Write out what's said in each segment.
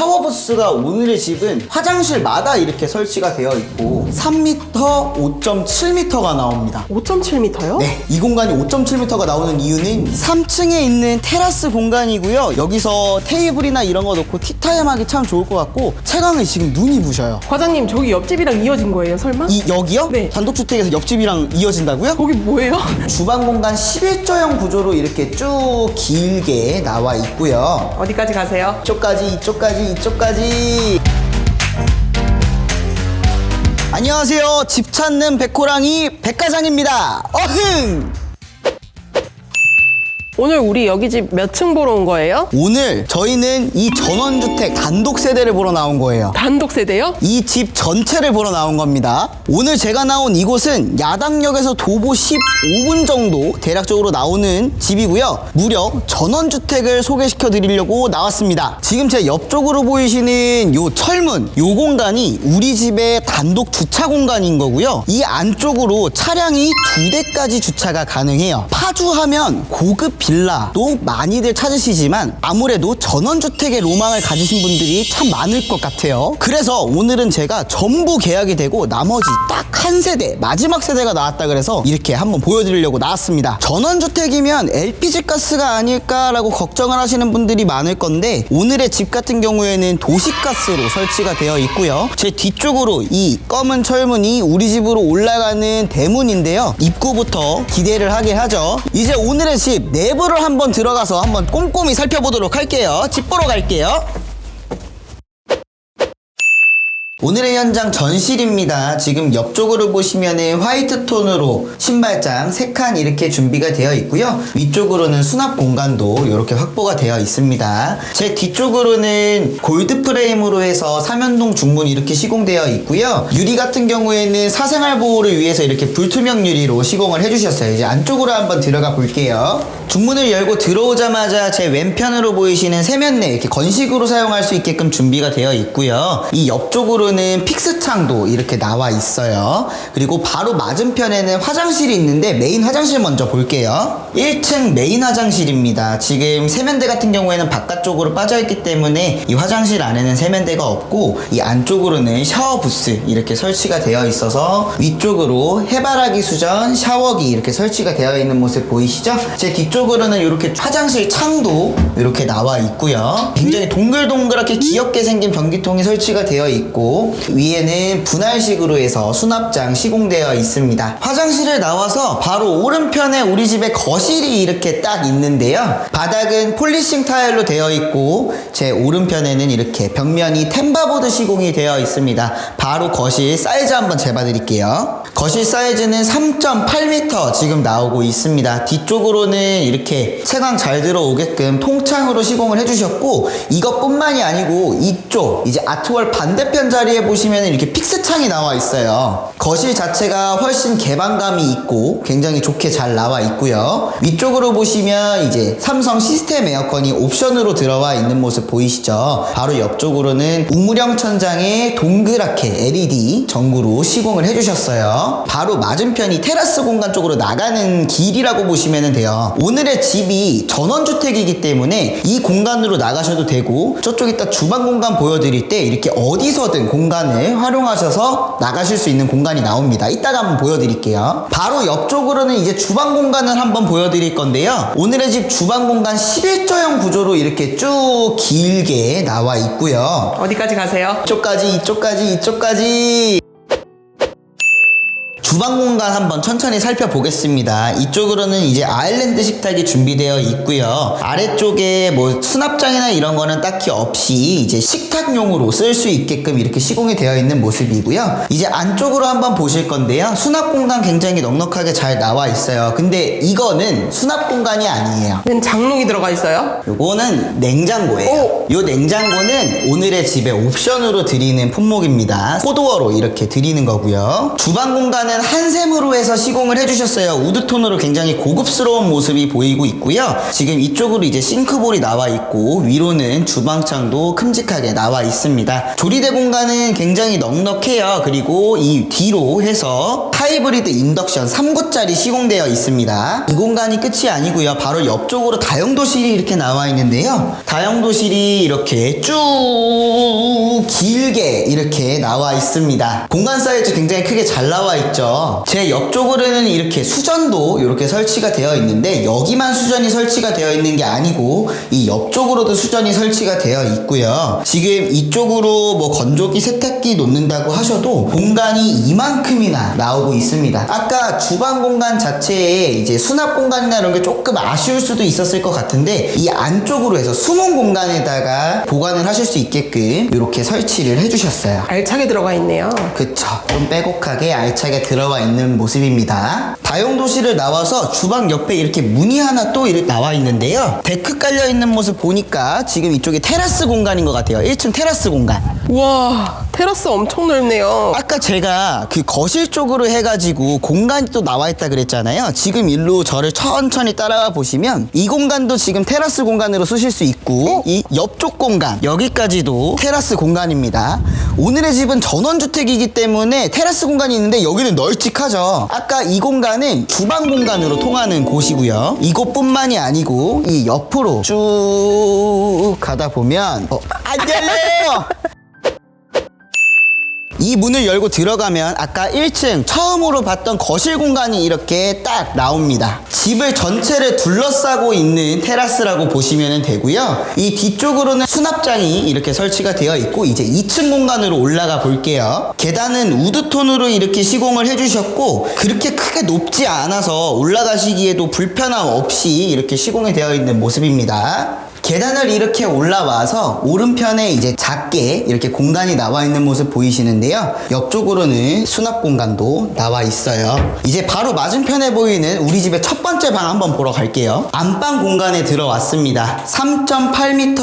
샤워 부스가 오늘의 집은 화장실마다 이렇게 설치가 되어 있고 3m, 5.7m가 나옵니다. 5.7m요? 네, 이 공간이 5.7m가 나오는 이유는 3층에 있는 테라스 공간이고요. 여기서 테이블이나 이런 거 놓고 티타임 하기 참 좋을 것 같고 채광에 지금 눈이 부셔요. 과장님 저기 옆집이랑 이어진 거예요 설마? 이 여기요? 네. 단독주택에서 옆집이랑 이어진다고요? 거기 뭐예요? 주방 공간 11조형 구조로 이렇게 쭉 길게 나와 있고요. 어디까지 가세요? 이쪽까지 이쪽까지 이쪽까지. 안녕하세요. 집 찾는 백호랑이 백과장입니다. 어흥 오늘 우리 여기 집 몇 층 보러 온 거예요? 오늘 저희는 이 전원주택 단독 세대를 보러 나온 거예요 단독 세대요? 이 집 전체를 보러 나온 겁니다. 오늘 제가 나온 이곳은 야당역에서 도보 15분 정도 대략적으로 나오는 집이고요. 무려 전원주택을 소개시켜 드리려고 나왔습니다. 지금 제 옆쪽으로 보이시는 요 철문, 요 공간이 우리 집의 단독 주차 공간인 거고요. 이 안쪽으로 차량이 두 대까지 주차가 가능해요. 파주하면 고급 빌라도 많이들 찾으시지만 아무래도 전원주택의 로망을 가지신 분들이 참 많을 것 같아요. 그래서 오늘은 제가 전부 계약이 되고 나머지 딱 한 세대, 마지막 세대가 나왔다 그래서 이렇게 한번 보여드리려고 나왔습니다. 전원주택이면 LPG 가스가 아닐까라고 걱정을 하시는 분들이 많을 건데 오늘의 집 같은 경우에는 도시가스로 설치가 되어 있고요. 제 뒤쪽으로 이 검은 철문이 우리 집으로 올라가는 대문인데요. 입구부터 기대를 하게 하죠. 이제 오늘의 집 내부 를 한번 들어가서 한번 꼼꼼히 살펴보도록 할게요. 집 보러 갈게요. 오늘의 현장 전실입니다. 지금 옆쪽으로 보시면은 화이트 톤으로 신발장 3칸 이렇게 준비가 되어 있고요. 위쪽으로는 수납 공간도 이렇게 확보가 되어 있습니다. 제 뒤쪽으로는 골드 프레임으로 해서 삼연동 중문 이렇게 시공되어 있고요. 유리 같은 경우에는 사생활 보호를 위해서 이렇게 불투명 유리로 시공을 해주셨어요. 이제 안쪽으로 한번 들어가 볼게요. 중문을 열고 들어오자마자 제 왼편으로 보이시는 세면대 이렇게 건식으로 사용할 수 있게끔 준비가 되어 있고요. 이 옆쪽으로는 픽스 창도 이렇게 나와 있어요. 그리고 바로 맞은편에는 화장실이 있는데 메인 화장실 먼저 볼게요. 1층 메인 화장실입니다. 지금 세면대 같은 경우에는 바깥쪽으로 빠져있기 때문에 이 화장실 안에는 세면대가 없고 이 안쪽으로는 샤워 부스 이렇게 설치가 되어 있어서 위쪽으로 해바라기 수전 샤워기 이렇게 설치가 되어 있는 모습 보이시죠? 제 뒤쪽으로는 이렇게 화장실 창도 이렇게 나와 있고요. 굉장히 동글동글하게 귀엽게 생긴 변기통이 설치가 되어 있고 위에는 분할식으로 해서 수납장 시공되어 있습니다. 화장실을 나와서 바로 오른편에 우리 집의 거실 이 이렇게 딱 있는데요. 바닥은 폴리싱 타일로 되어 있고 제 오른편에는 이렇게 벽면이 템바보드 시공이 되어 있습니다. 바로 거실 사이즈 한번 재봐 드릴게요. 거실 사이즈는 3.8m 지금 나오고 있습니다. 뒤쪽으로는 이렇게 채광 잘 들어오게끔 통창으로 시공을 해주셨고 이것뿐만이 아니고 이쪽 이제 아트월 반대편 자리에 보시면 이렇게 픽스 창이 나와 있어요. 거실 자체가 훨씬 개방감이 있고 굉장히 좋게 잘 나와 있고요. 위쪽으로 보시면 이제 삼성 시스템 에어컨이 옵션으로 들어와 있는 모습 보이시죠? 바로 옆쪽으로는 우무령 천장에 동그랗게 LED 전구로 시공을 해주셨어요. 바로 맞은편이 테라스 공간 쪽으로 나가는 길이라고 보시면 돼요. 오늘의 집이 전원주택이기 때문에 이 공간으로 나가셔도 되고 저쪽 이따 주방 공간 보여드릴 때 이렇게 어디서든 공간을 활용하셔서 나가실 수 있는 공간이 나옵니다. 이따가 한번 보여드릴게요. 바로 옆쪽으로는 이제 주방 공간을 한번 보여드릴 건데요. 오늘의 집 주방 공간 11조형 구조로 이렇게 쭉 길게 나와 있고요. 어디까지 가세요? 이쪽까지 이쪽까지 이쪽까지 주방 공간 한번 천천히 살펴보겠습니다. 이쪽으로는 이제 아일랜드 식탁이 준비되어 있고요. 아래쪽에 뭐 수납장이나 이런 거는 딱히 없이 이제 식탁용으로 쓸 수 있게끔 이렇게 시공이 되어 있는 모습이고요. 이제 안쪽으로 한번 보실 건데요. 수납 공간 굉장히 넉넉하게 잘 나와 있어요. 근데 이거는 수납 공간이 아니에요. 는 장롱이 들어가 있어요? 요거는 냉장고예요. 요 냉장고는 오늘의 집에 옵션으로 드리는 품목입니다. 포도어로 이렇게 드리는 거고요. 주방 공간은 공간은 한샘으로 해서 시공을 해주셨어요. 우드톤으로 굉장히 고급스러운 모습이 보이고 있고요. 지금 이쪽으로 이제 싱크볼이 나와 있고 위로는 주방창도 큼직하게 나와 있습니다. 조리대 공간은 굉장히 넉넉해요. 그리고 이 뒤로 해서 하이브리드 인덕션 3구짜리 시공되어 있습니다. 이 공간이 끝이 아니고요. 바로 옆쪽으로 다용도실이 이렇게 나와 있는데요. 다용도실이 이렇게 쭉 길게 이렇게 나와 있습니다. 공간 사이즈 굉장히 크게 잘 나와 있죠. 제 옆쪽으로는 이렇게 수전도 이렇게 설치가 되어 있는데 여기만 수전이 설치가 되어 있는 게 아니고 이 옆쪽으로도 수전이 설치가 되어 있고요. 지금 이쪽으로 뭐 건조기, 세탁기 놓는다고 하셔도 공간이 이만큼이나 나오고 있습니다. 아까 주방 공간 자체에 이제 수납 공간이나 이런 게 조금 아쉬울 수도 있었을 것 같은데 이 안쪽으로 해서 숨은 공간에다가 보관을 하실 수 있게끔 이렇게 설치를 해주셨어요. 알차게 들어가 있네요. 그쵸. 좀 빼곡하게 알차게 들어 와 있는 모습입니다. 다용도실을 나와서 주방 옆에 이렇게 문이 하나 또 나와 있는데요. 데크 깔려 있는 모습 보니까 지금 이쪽이 테라스 공간인 것 같아요. 1층 테라스 공간. 우와, 테라스 엄청 넓네요. 아까 제가 그 거실 쪽으로 해가지고 공간이 또 나와 있다 그랬잖아요. 지금 일로 저를 천천히 따라와 보시면 이 공간도 지금 테라스 공간으로 쓰실 수 있고 이 옆쪽 공간 여기까지도 테라스 공간입니다. 오늘의 집은 전원주택이기 때문에 테라스 공간이 있는데 여기는 널찍하죠. 아까 이 공간은 주방 공간으로 통하는 곳이고요. 이곳뿐만이 아니고 이 옆으로 쭉 가다 보면 어, 안 열려요. 이 문을 열고 들어가면 아까 1층 처음으로 봤던 거실 공간이 이렇게 딱 나옵니다. 집을 전체를 둘러싸고 있는 테라스라고 보시면 되고요. 이 뒤쪽으로는 수납장이 이렇게 설치가 되어 있고 이제 2층 공간으로 올라가 볼게요. 계단은 우드톤으로 이렇게 시공을 해주셨고 그렇게 크게 높지 않아서 올라가시기에도 불편함 없이 이렇게 시공이 되어 있는 모습입니다. 계단을 이렇게 올라와서 오른편에 이제 작게 이렇게 공간이 나와 있는 모습 보이시는데요. 옆쪽으로는 수납 공간도 나와 있어요. 이제 바로 맞은편에 보이는 우리 집의 첫 번째 방 한번 보러 갈게요. 안방 공간에 들어왔습니다. 3.8m,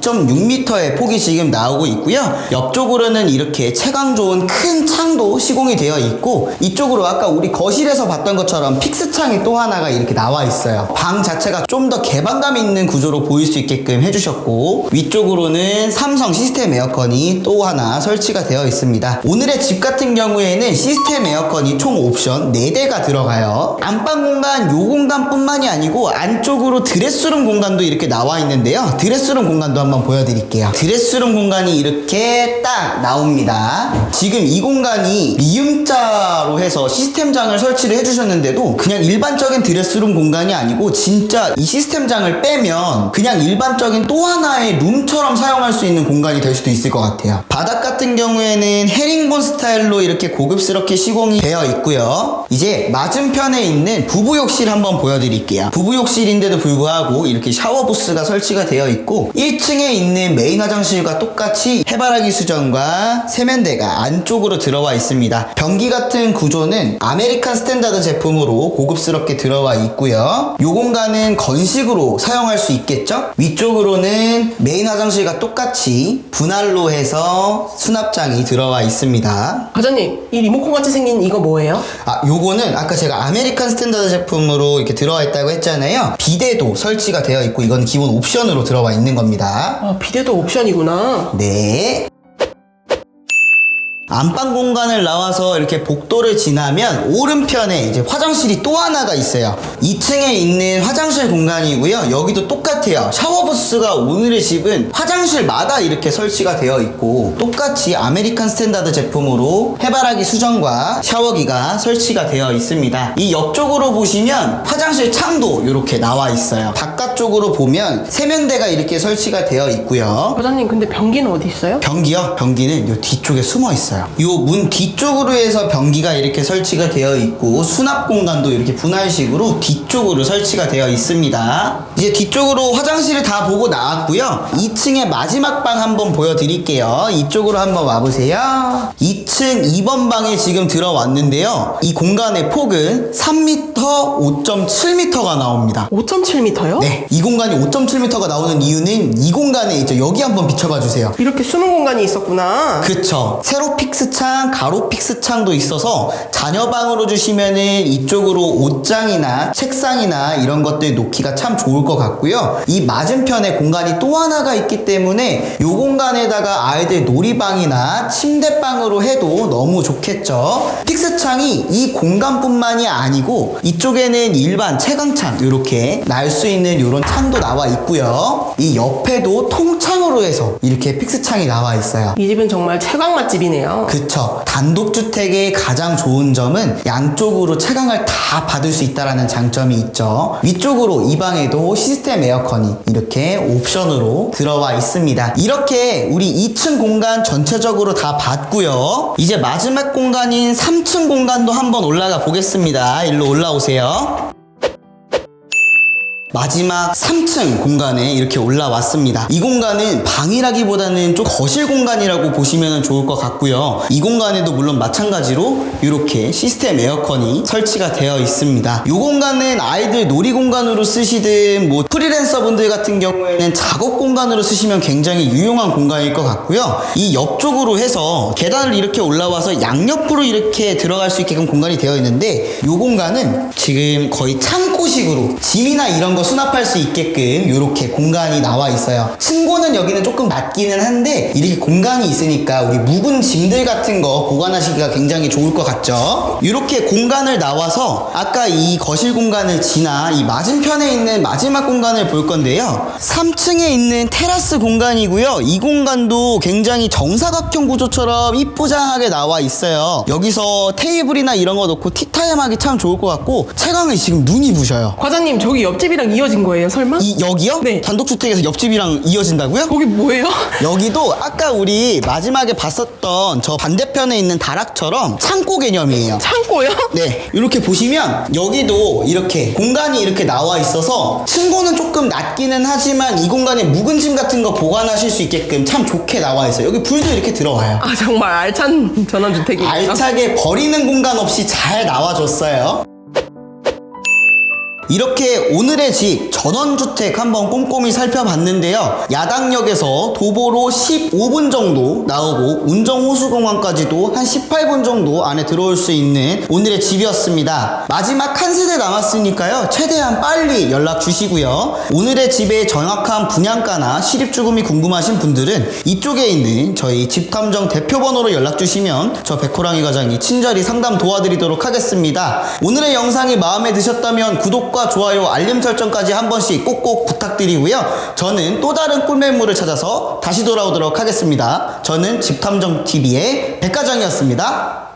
2.6m의 폭이 지금 나오고 있고요. 옆쪽으로는 이렇게 채광 좋은 큰 창도 시공이 되어 있고 이쪽으로 아까 우리 거실에서 봤던 것처럼 픽스 창이 또 하나가 이렇게 나와 있어요. 방 자체가 좀 더 개방감 있는 구조로 보일 수 있게 끔 해주셨고 위쪽으로는 삼성 시스템 에어컨이 또 하나 설치가 되어 있습니다. 오늘의 집 같은 경우에는 시스템 에어컨이 총 옵션 4대가 들어가요. 안방 공간 요 공간뿐만이 아니고 안쪽으로 드레스룸 공간도 이렇게 나와 있는데요. 드레스룸 공간도 한번 보여드릴게요. 드레스룸 공간이 이렇게 딱 나옵니다. 지금 이 공간이 미음자로 해서 시스템장을 설치를 해주셨는데도 그냥 일반적인 드레스룸 공간이 아니고 진짜 이 시스템장을 빼면 그냥 일 반적인 또 하나의 룸처럼 사용할 수 있는 공간이 될 수도 있을 것 같아요. 바닥 같은 경우에는 헤링본 스타일로 이렇게 고급스럽게 시공이 되어 있고요. 이제 맞은편에 있는 부부욕실 한번 보여드릴게요. 부부욕실인데도 불구하고 이렇게 샤워 부스가 설치가 되어 있고 1층에 있는 메인 화장실과 똑같이 해바라기 수전과 세면대가 안쪽으로 들어와 있습니다. 변기 같은 구조는 아메리칸 스탠다드 제품으로 고급스럽게 들어와 있고요. 이 공간은 건식으로 사용할 수 있겠죠? 위쪽으로는 메인 화장실과 똑같이 분할로 해서 수납장이 들어와 있습니다. 과장님, 이 리모컨 같이 생긴 이거 뭐예요? 아, 요거는 아까 제가 아메리칸 스탠다드 제품으로 이렇게 들어와 있다고 했잖아요. 비데도 설치가 되어 있고 이건 기본 옵션으로 들어와 있는 겁니다. 아, 비데도 옵션이구나. 네. 안방 공간을 나와서 이렇게 복도를 지나면 오른편에 이제 화장실이 또 하나가 있어요. 2층에 있는 화장실 공간이고요. 여기도 똑같아요. 샤워 부스가 오늘의 집은 화장실마다 이렇게 설치가 되어 있고 똑같이 아메리칸 스탠다드 제품으로 해바라기 수전과 샤워기가 설치가 되어 있습니다. 이 옆쪽으로 보시면 화장실 창도 이렇게 나와 있어요. 바깥쪽으로 보면 세면대가 이렇게 설치가 되어 있고요. 과장님, 근데 변기는 어디 있어요? 변기요? 변기는 요 뒤쪽에 숨어 있어요. 요 문 뒤쪽으로 해서 변기가 이렇게 설치가 되어 있고 수납 공간도 이렇게 분할식으로 뒤쪽으로 설치가 되어 있습니다. 이제 뒤쪽으로 화장실을 다 보고 나왔고요. 2층의 마지막 방 한번 보여드릴게요. 이쪽으로 한번 와보세요. 2층 2번 방에 지금 들어왔는데요. 이 공간의 폭은 3m, 5.7m가 나옵니다. 5.7m요? 네, 이 공간이 5.7m가 나오는 이유는 이 공간에 있죠. 여기 한번 비춰봐 주세요. 이렇게 숨은 공간이 있었구나. 그쵸. 세로픽 픽스창, 가로 픽스창도 있어서 자녀 방으로 주시면은 이쪽으로 옷장이나 책상이나 이런 것들 놓기가 참 좋을 것 같고요. 이 맞은편에 공간이 또 하나가 있기 때문에 이 공간에다가 아이들 놀이방이나 침대방으로 해도 너무 좋겠죠. 픽스창이 이 공간뿐만이 아니고 이쪽에는 일반 채광창 이렇게 날 수 있는 이런 창도 나와 있고요. 이 옆에도 통창으로 해서 이렇게 픽스창이 나와 있어요. 이 집은 정말 채광 맛집이네요. 그쵸. 단독주택의 가장 좋은 점은 양쪽으로 채광을 다 받을 수 있다는 장점이 있죠. 위쪽으로 이 방에도 시스템 에어컨이 이렇게 옵션으로 들어와 있습니다. 이렇게 우리 2층 공간 전체적으로 다 봤고요. 이제 마지막 공간인 3층 공간도 한번 올라가 보겠습니다. 일로 올라오세요. 마지막 3층 공간에 이렇게 올라왔습니다. 이 공간은 방이라기보다는 좀 거실 공간이라고 보시면 좋을 것 같고요. 이 공간에도 물론 마찬가지로 이렇게 시스템 에어컨이 설치가 되어 있습니다. 이 공간은 아이들 놀이 공간으로 쓰시든 뭐 프리랜서 분들 같은 경우에는 작업 공간으로 쓰시면 굉장히 유용한 공간일 것 같고요. 이 옆쪽으로 해서 계단을 이렇게 올라와서 양옆으로 이렇게 들어갈 수 있게끔 공간이 되어 있는데 이 공간은 지금 거의 창고식으로 짐이나 이런 거 수납할 수 있게끔 이렇게 공간이 나와 있어요. 층고는 여기는 조금 낮기는 한데 이렇게 공간이 있으니까 우리 묵은 짐들 같은 거 보관하시기가 굉장히 좋을 것 같죠? 이렇게 공간을 나와서 아까 이 거실 공간을 지나 이 맞은편에 있는 마지막 공간을 볼 건데요. 3층에 있는 테라스 공간이고요. 이 공간도 굉장히 정사각형 구조처럼 이쁘장하게 나와 있어요. 여기서 테이블이나 이런 거 놓고 티타임 하기 참 좋을 것 같고 채광이 지금 눈이 부셔요. 과장님 저기 옆집이랑 이어진 거예요 설마? 이 여기요? 네. 단독주택에서 옆집이랑 이어진다고요? 거기 뭐예요? 여기도 아까 우리 마지막에 봤었던 저 반대편에 있는 다락처럼 창고 개념이에요. 창고요? 네, 이렇게 보시면 여기도 이렇게 공간이 이렇게 나와 있어서 층고는 조금 낮기는 하지만 이 공간에 묵은 짐 같은 거 보관하실 수 있게끔 참 좋게 나와 있어요. 여기 불도 이렇게 들어와요. 아 정말 알찬 전원주택이네요. 알차게 버리는 공간 없이 잘 나와줬어요. 이렇게 오늘의 집 전원주택 한번 꼼꼼히 살펴봤는데요. 야당역에서 도보로 15분 정도 나오고 운정호수공항까지도 한 18분 정도 안에 들어올 수 있는 오늘의 집이었습니다. 마지막 한 세대 남았으니까요. 최대한 빨리 연락 주시고요. 오늘의 집의 정확한 분양가나 실입주금이 궁금하신 분들은 이쪽에 있는 저희 집탐정 대표번호로 연락 주시면 저 백호랑이 과장이 친절히 상담 도와드리도록 하겠습니다. 오늘의 영상이 마음에 드셨다면 구독과 좋아요, 알림 설정까지 한 번씩 꼭꼭 부탁드리고요. 저는 또 다른 꿀매물을 찾아서 다시 돌아오도록 하겠습니다. 저는 집탐정 TV의 백과장이었습니다.